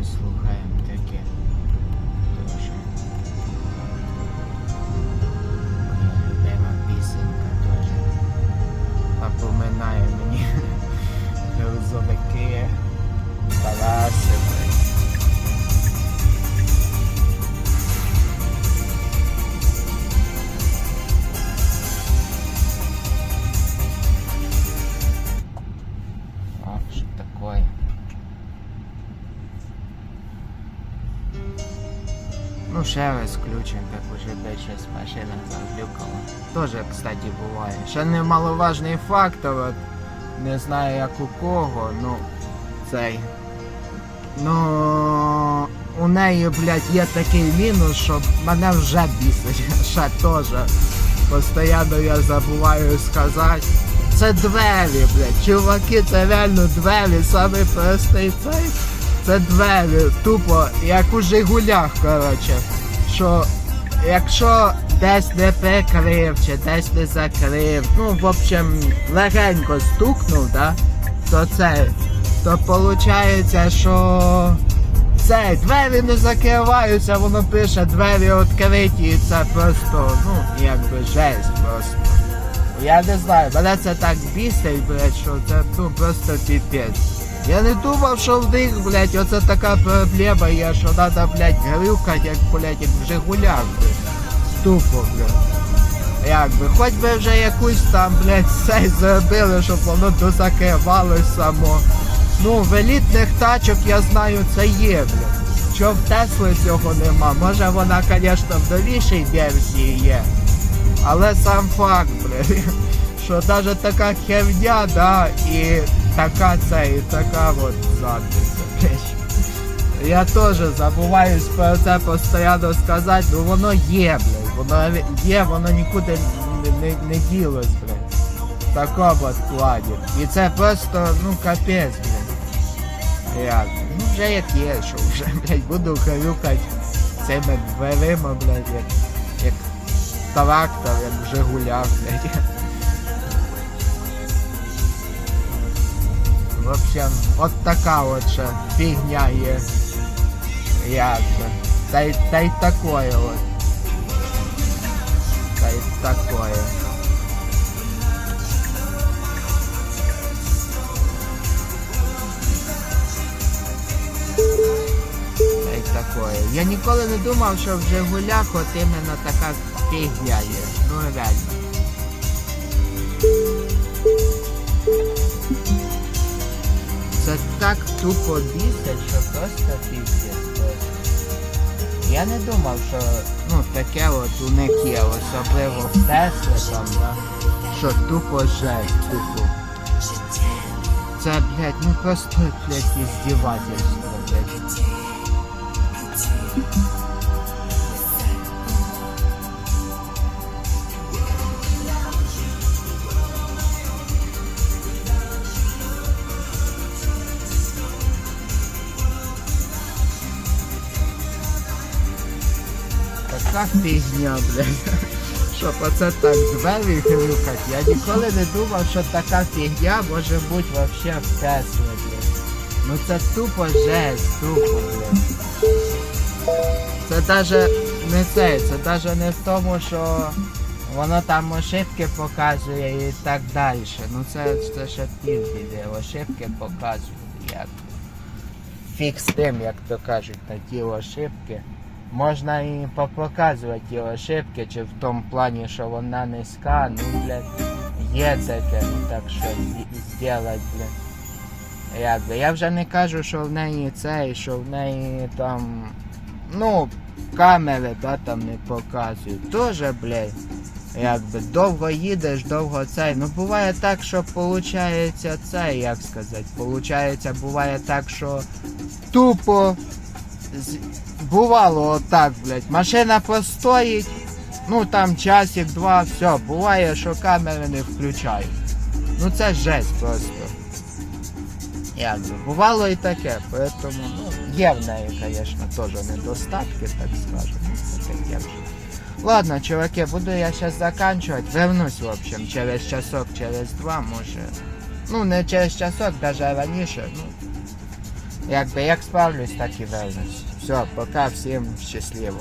послухаємо таке. Дуже. Любима пісенька теж. Напоминає мені грузовики, Ну, раз включимо, як уже десь щось машина заглюкала. Тоже, кстати, буває. Ще немаловажний фактор, от, не знаю як у кого, ну, цей. Ну, у неї, блядь, є такий мінус, що мене вже бісить. Ще теж. Постоянно я забуваю сказати. Це двері, блядь. Чуваки, це реально двері, самий простий цей. Це двері, тупо, як у Жигулях, коротше. Що якщо десь не прикрив чи десь не закрив, ну, в общем, легенько стукнув, да, то це, то виходить, що це двері не закриваються, воно пише двері відкриті, і це просто, ну, якби жесть просто. Я не знаю, мене це так бісить, блядь, що це ну просто піпець. Я не думав, що в них, блядь, оце така проблема є, що треба, блядь, грюкати, як, блядь, як в Жигулях, блядь. Тупо, блядь. Якби, хоч би вже якусь там, блядь, цей зробили, щоб воно дозакривалось само. Ну, в елітних тачок я знаю, це є, блядь. Що в Тесли цього нема. Може вона, звісно, в новішій версії є. Але сам факт, блядь, що навіть така херня, да, і така це, і така от задниця. Я теж забуваюсь про це постійно сказати, ну воно є, блядь, воно є, воно нікуди не, не, не ділось, блядь. В такому от. І це просто, ну капець, блядь. Як? Ну вже як є, що вже, блядь, буду хрюкати цими дверима, блядь, як, як трактор, як в Жигулях, блядь. Общем, от така от ще фігня є. Якби. Та й, та й такое от. Та й такое. Та й такое. Я ніколи не думав, що в Жигулях от іменно така фігня є. Ну реально. Це так тупо бісить, що просто піздець. Я не думав, що ну таке от у них є, особливо в Тесли там, да, що тупо жесть, тупо. Це, блядь, ну просто, блядь, іздівательство, блядь. Така фігня, блядь. Щоб оце так двері грюкать. Я ніколи не думав, що така фігня може бути вообще в Теслі, блядь. Ну це тупо жесть, тупо, блядь. Це даже не це, це даже не в тому, що воно там ошибки показує і так далі. Ну це, це ще півбіди, ошибки показує, як. Фіг з тим, як то кажуть, на ті ошибки. Можна і показувати ті ошибки, чи в тому плані, що вона низька, ну, блядь, є таке, ну так що зробити, блядь. Якби. Я вже не кажу, що в неї це, що в неї там, ну, камери, да, там не показують. Тоже, блядь, якби довго їдеш, довго цей. Ну буває так, що получається це, як сказати, получається, буває так, що тупо бувало отак, блядь. Машина постоїть, ну там часик, два, все, буває, що камери не включають. Ну це жесть просто. Якби. Бувало і таке, поэтому, ну, є в неї, звісно, теж недостатки, так скажемо. Ну, таке вже. Ладно, чуваки, буду я сейчас заканчивать. Вернусь, в общем, через часок, через два, може. Ну, не через часок, даже раніше, ну. Якби як справлюсь, так і вернусь. Все, пока, всім щасливо.